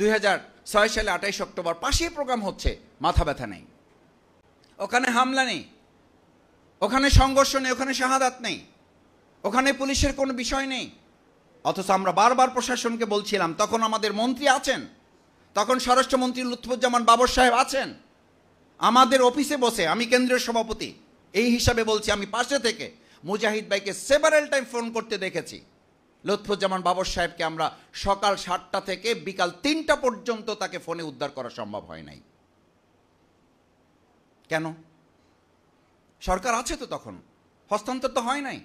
দুই হাজার ছয় সালে আঠাইশ অক্টোবর পাশেই প্রোগ্রাম হচ্ছে, মাথা ব্যথা নেই। ওখানে হামলা নেই। ওখানে সংঘর্ষ নেই, ওখানে শাহাদাত নেই। ওখানে পুলিশের কোনো বিষয় নেই। অথচ আমরা বারবার প্রশাসনকে বলছিলাম, তখন আমাদের মন্ত্রী আছেন। তখন স্বরাষ্ট্রমন্ত্রী লুৎফুজ্জামান বাবর সাহেব আছেন। আমাদের অফিসে বসে, আমি কেন্দ্রীয় সভাপতি, এই হিসাবে বলছি, আমি পাশে থেকে মুজাহিদ ভাইকে সেভারেল টাইম ফোন করতে দেখেছি। লুৎফুজ্জামান বাবর সাহেবকে আমরা সকাল সাতটা থেকে বিকাল তিনটা পর্যন্ত তাকে ফোনে উদ্ধার করা সম্ভব হয় নাই। কেন? সরকার আছে তো তখন। হস্তান্তর তো হয় নাই।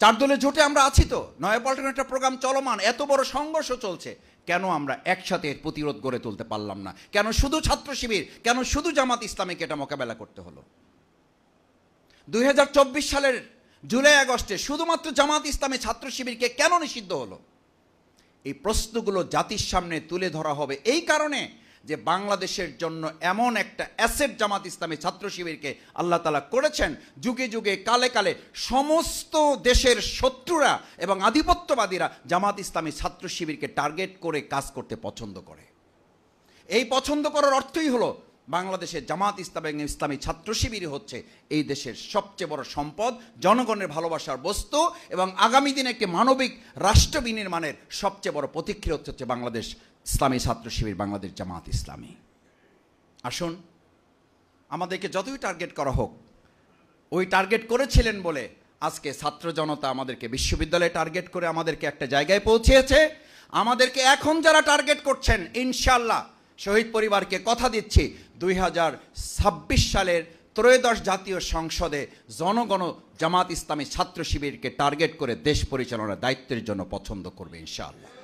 চার দলে জোটে আমরা আছি তো। নয়াপল্টন একটা প্রোগ্রাম চলমান, এত বড় সংঘর্ষ চলছে। কেন আমরা একসাথে এর প্রতিরোধ গড়ে তুলতে পারলাম না? কেন শুধু ছাত্র শিবির, কেন শুধু জামাত ইসলামীকে এটা মোকাবেলা করতে হলো? দুই হাজার চব্বিশ সালের জুলাই আগস্টে শুধুমাত্র জামাত ইসলামী ছাত্র শিবিরকে কেন নিষিদ্ধ হলো? এই প্রশ্নগুলো জাতির সামনে তুলে ধরা হবে এই কারণে যে বাংলাদেশের জন্য এমন একটা অ্যাসেট জামাত ইসলামী ছাত্র শিবিরকে আল্লাহ তালা করেছেন, যুগে যুগে, কালে কালে সমস্ত দেশের শত্রুরা এবং আধিপত্যবাদীরা জামাত ইসলামী ছাত্র শিবিরকে টার্গেট করে কাজ করতে পছন্দ করে। এই পছন্দ করার অর্থই হলো বাংলাদেশের জামাত ইসলাম এবং ইসলামী ছাত্র শিবিরই হচ্ছে এই দেশের সবচেয়ে বড় সম্পদ, জনগণের ভালোবাসার বস্তু এবং আগামী দিনে একটি মানবিক রাষ্ট্র বিনির্মাণের সবচেয়ে বড় প্রতিক্রিয়া হচ্ছে হচ্ছে বাংলাদেশ ইসলামী ছাত্র শিবির, বাংলাদেশ জামাত ইসলামী। আসুন, আমাদেরকে যতই টার্গেট করা হোক, ওই টার্গেট করেছিলেন বলে আজকে ছাত্র জনতা আমাদেরকে বিশ্ববিদ্যালয়ে টার্গেট করে আমাদেরকে একটা জায়গায় পৌঁছেছে। আমাদেরকে এখন যারা টার্গেট করছেন ইনশাল্লাহ শহীদ পরিবারকে কথা দিচ্ছি দুই হাজার ছাব্বিশ সালের ত্রয়োদশ জাতীয় সংসদে জনগণ জামাত ইসলামী ছাত্র শিবিরকে টার্গেট করে দেশ পরিচালনার দায়িত্বের জন্য পছন্দ করবে, ইনশাআল্লাহ।